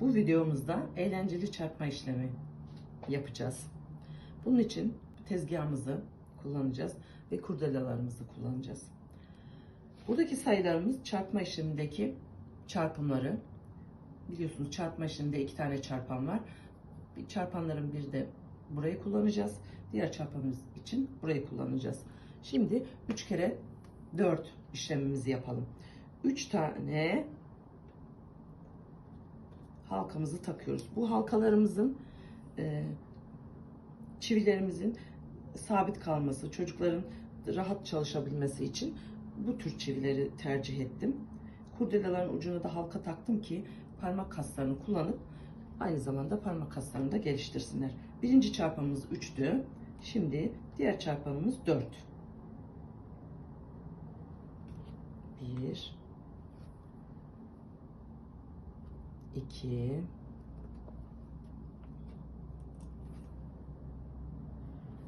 Bu videomuzda eğlenceli çarpma işlemi yapacağız. Bunun için tezgahımızı kullanacağız ve kurdelalarımızı kullanacağız. Buradaki sayılarımız çarpma işlemindeki çarpımları. Biliyorsunuz çarpma işleminde iki tane çarpan var. Bir çarpanların bir de burayı kullanacağız. Diğer çarpanımız için burayı kullanacağız. Şimdi 3 kere 4 işlemimizi yapalım. 3 tane halkamızı takıyoruz. Bu halkalarımızın e, çivilerimizin sabit kalması, çocukların rahat çalışabilmesi için bu tür çivileri tercih ettim. Kurdelaların ucuna da halka taktım ki parmak kaslarını kullanıp aynı zamanda parmak kaslarını da geliştirsinler. Birinci çarpanımız 3'tü. Şimdi diğer çarpanımız 4. 1 2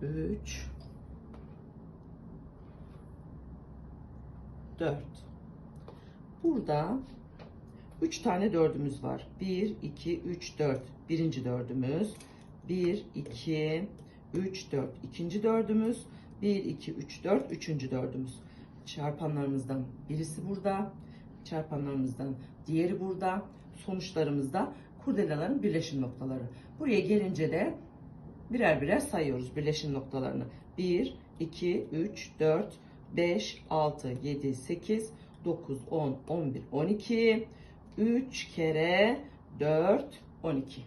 3 4 Burada 3 tane dördümüz var. 1 2 3 4 birinci dördümüz. 1 2 3 4 ikinci dördümüz. 1 2 3 4 üçüncü dördümüz. Çarpanlarımızdan birisi burada. Çarpanlarımızdan diğeri burada. Sonuçlarımızda kurdelaların birleşim noktaları. Buraya gelince de birer birer sayıyoruz birleşim noktalarını. 1, 2, 3, 4, 5, 6, 7, 8, 9, 10, 11, 12, 3 kere 4, 12.